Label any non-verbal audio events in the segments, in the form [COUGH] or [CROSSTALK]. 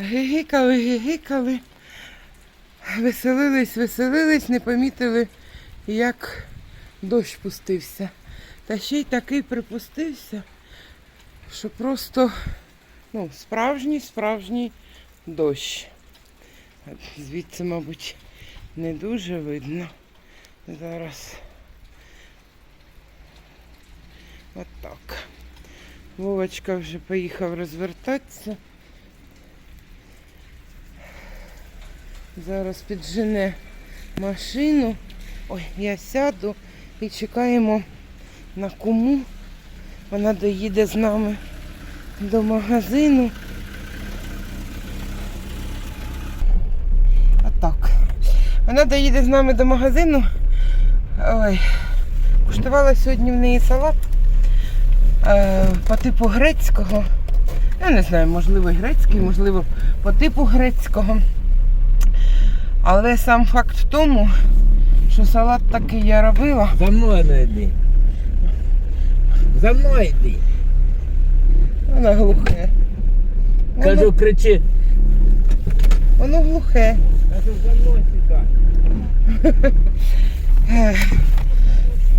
Гигикали, гигикали. Веселились, веселились, не помітили, як дощ пустився. Та ще й такий припустився, що просто ну, справжній, справжній дощ. Звідси, мабуть, не дуже видно. Зараз. От. Вовочка вже поїхав розвертатися. Зараз піджене машину. Ой, я сяду і чекаємо на кому. Вона доїде з нами до магазину. Отак. Вона доїде з нами до магазину. Ой, куштувала сьогодні в неї салат е, по типу грецького. Я не знаю, можливо, грецький, можливо, по типу грецького. Але сам факт в тому, що салат такий я робила. За мною не йди. За мною йди. Воно глухе. Воно, Кажу, кричи. воно глухе. Кажу, за мною сідай. Ех.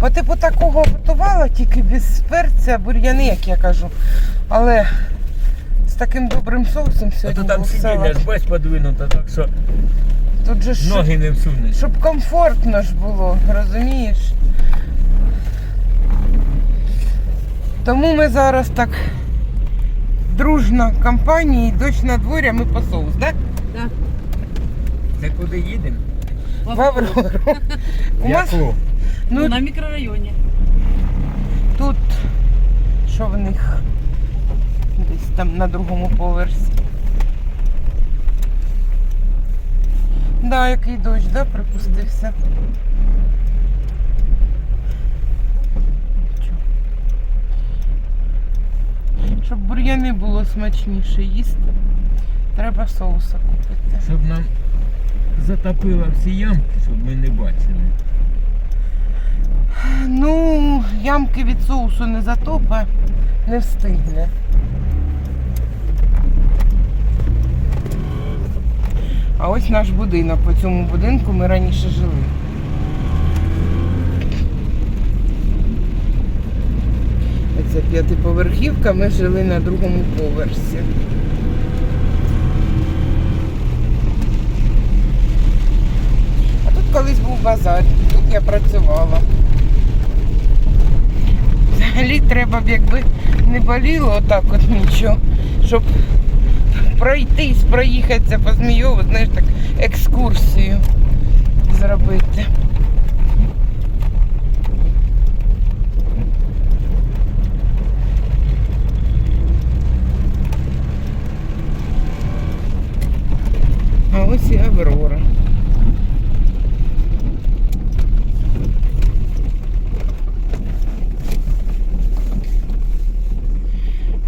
По типу такого готувала, тільки без перця, бур'яни, як я кажу. Але з таким добрим соусом А сьогодні то там був сидіння ж бач подвинуто, так що Тут же ж, ноги не всунеш. щоб комфортно ж було, розумієш? Тому ми зараз так дружна компанія, дощ на дворі, а ми по соус, так? Це куди їдемо? В Аврору. [LAUGHS] У нас Яку? ну, Ну, на мікрорайоні. тут що в них десь там на другому поверсі. Да, який дощ, да, припустився. Щоб бур'яни було смачніше їсти, треба соуса купити. Щоб нам затопило всі ямки, щоб ми не бачили. Ну, ямки від соусу не затопе, не встигне. Ось наш будинок. По цьому будинку ми раніше жили. Це п'ятиповерхівка, ми жили на другому поверсі. А тут колись був базар, тут я працювала. Взагалі треба б, якби не боліло отак от нічого, щоб пройтись, проїхатися по Змійову, знаєш, так, екскурсію зробити. А ось і Аврора.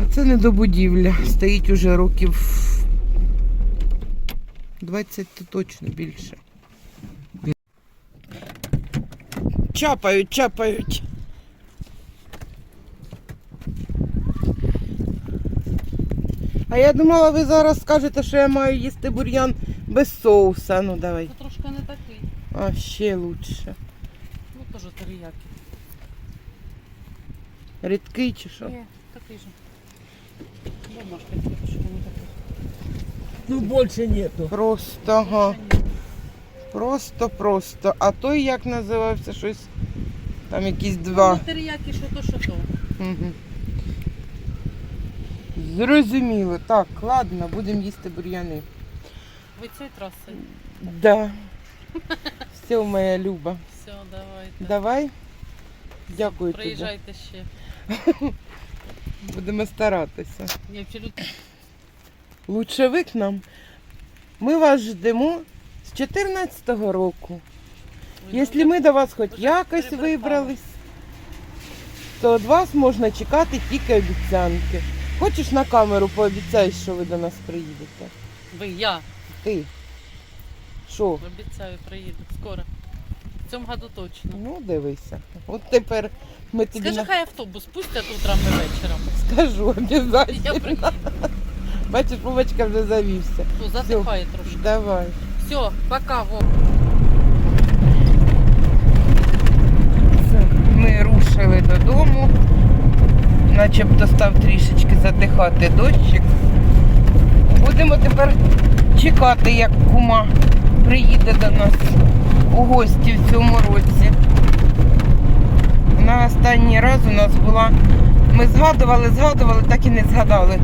А це не до будівля. Стоїть уже років 20 то точно більше. Чапають, чапають. А я думала, ви зараз скажете, що я маю їсти бур'ян без соуса. Ну давай. Це трошки не такий. А ще лучше. Ну, теж теріяки. Рідкий чи що? Ні, такий же. Бумажка трошки не такий. Ну більше нету. Просто, ага. Просто, просто. А той як називався щось? Там якісь два. Ну, що то, що то. Угу. Зрозуміло. Так, ладно, будемо їсти бур'яни. Ви цією трасою. Да. Все, моя Люба. Все, давайте. Давай. Дякую тобі. Приїжджайте ще. [LAUGHS] Будемо старатися. Я Лучше ви к нам. Ми вас ждемо з 14-го року. Якщо ми до вас хоч якось вибрались, то від вас можна чекати тільки обіцянки. Хочеш на камеру пообіцяєш, що ви до нас приїдете? Ви, я. Ти. Що? Обіцяю, приїду. Скоро. Цьому году точно. Ну, дивися. От тепер ми тобі Скажи, на... хай автобус пустять утром і вечором. скажу Я обов'язково. Бачиш, Вовочка вже завівся. Ну, задихає трошки. Давай. Все, пока, Вов. Все, Ми рушили додому. Начебто став трішечки затихати дощик. Будемо тепер чекати, як кума приїде до нас у гості в цьому році. На останній раз у нас була. Ми згадували, згадували, так і не згадали.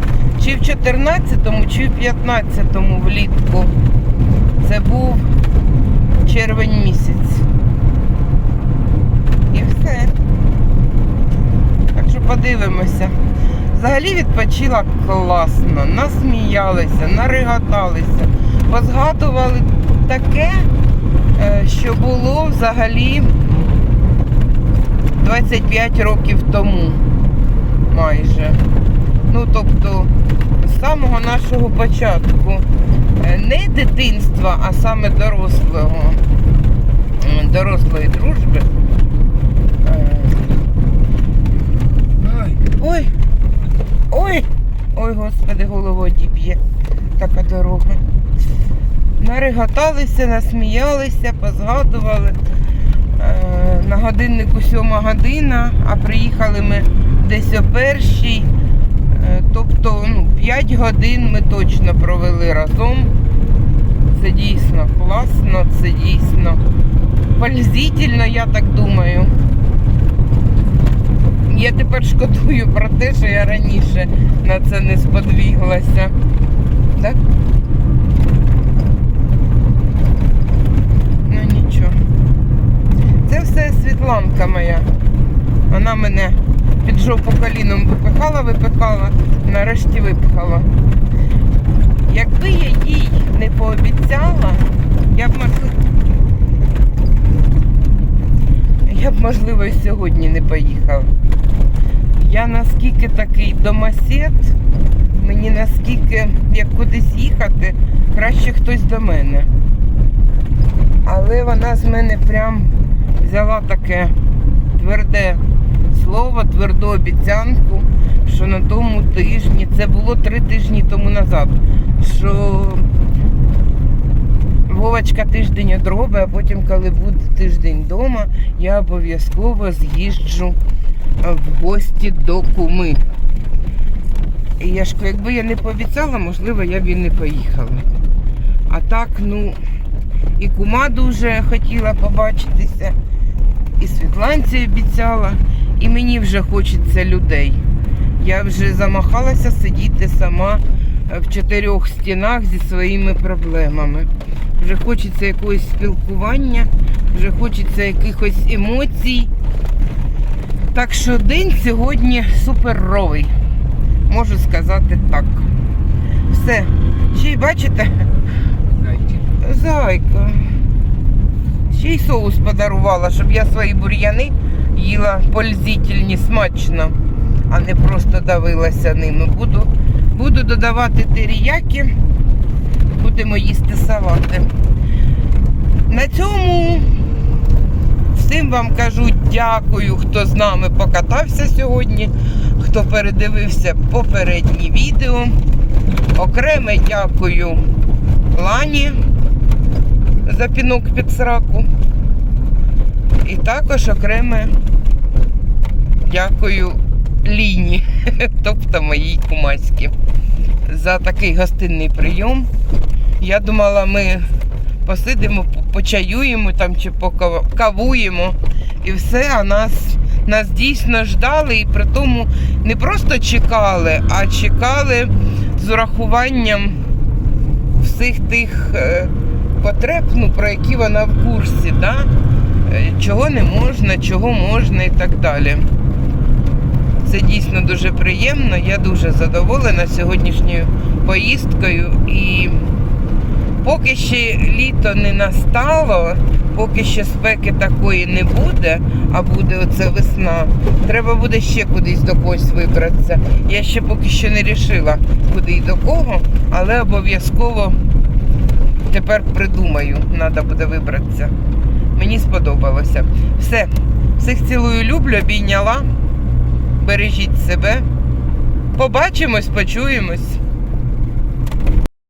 Чи в 14-му, чи в 15-му влітку. Це був червень місяць. І все. Так що подивимося. Взагалі відпочила класно, насміялися, наригаталися, позгадували таке, що було взагалі 25 років тому майже. Ну, тобто, з самого нашого початку. Е, Не дитинства, а саме дорослого, дорослої дружби. Е, Ой, ой, ой, господи, голову діб'є. Така дорога. Наригаталися, насміялися, позгадували. Е, на годиннику сьома година, а приїхали ми десь о першій. Е, тобто ну, 5 годин ми точно провели разом. Це дійсно класно, це дійсно пользительно, я так думаю. Я тепер шкодую про те, що я раніше на це не сподвіглася. Так? Ну нічого. Це все Світланка моя. Вона мене під жопу коліном випихала, випихала, нарешті випихала. Якби я їй не пообіцяла, я б можливо. Я б можливо і сьогодні не поїхала. Я наскільки такий домосед, мені наскільки, як кудись їхати, краще хтось до мене. Але вона з мене прям взяла таке тверде слово, тверду обіцянку, що на тому тижні, це було три тижні тому назад, що Вовочка тиждень одроби, а потім, коли буде тиждень вдома, я обов'язково з'їжджу в гості до куми. І я ж якби я не пообіцяла, можливо, я б і не поїхала. А так, ну, і кума дуже хотіла побачитися, і Світланці обіцяла, і мені вже хочеться людей. Я вже замахалася сидіти сама е, в чотирьох стінах зі своїми проблемами. Вже хочеться якогось спілкування, вже хочеться якихось емоцій. Так що день сьогодні суперовий. Можу сказати так. Все. Ще й бачите, зайка. Ще й соус подарувала, щоб я свої бур'яни їла пользительні, смачно, а не просто давилася ними. Буду, буду додавати теріяки, будемо їсти салати. На цьому всім вам кажу дякую, хто з нами покатався сьогодні, хто передивився попередні відео. Окреме дякую Лані за пінок під сраку. І також окреме дякую Ліні, [LAUGHS] тобто моїй кумаськи, за такий гостинний прийом. Я думала, ми посидимо, почаюємо там чи покавуємо і все, а нас, нас дійсно ждали і при тому не просто чекали, а чекали з урахуванням всіх тих е, потреб, ну, про які вона в курсі, да? Е, чого не можна, чого можна і так далі. Це дійсно дуже приємно. Я дуже задоволена сьогоднішньою поїздкою. І поки ще літо не настало, поки ще спеки такої не буде, а буде оце весна, треба буде ще кудись до когось вибратися. Я ще поки що не рішила, куди і до кого, але обов'язково тепер придумаю, треба буде вибратися. Мені сподобалося. Все, всіх цілую, люблю, обійняла. Бережіть себе. Побачимось, почуємось.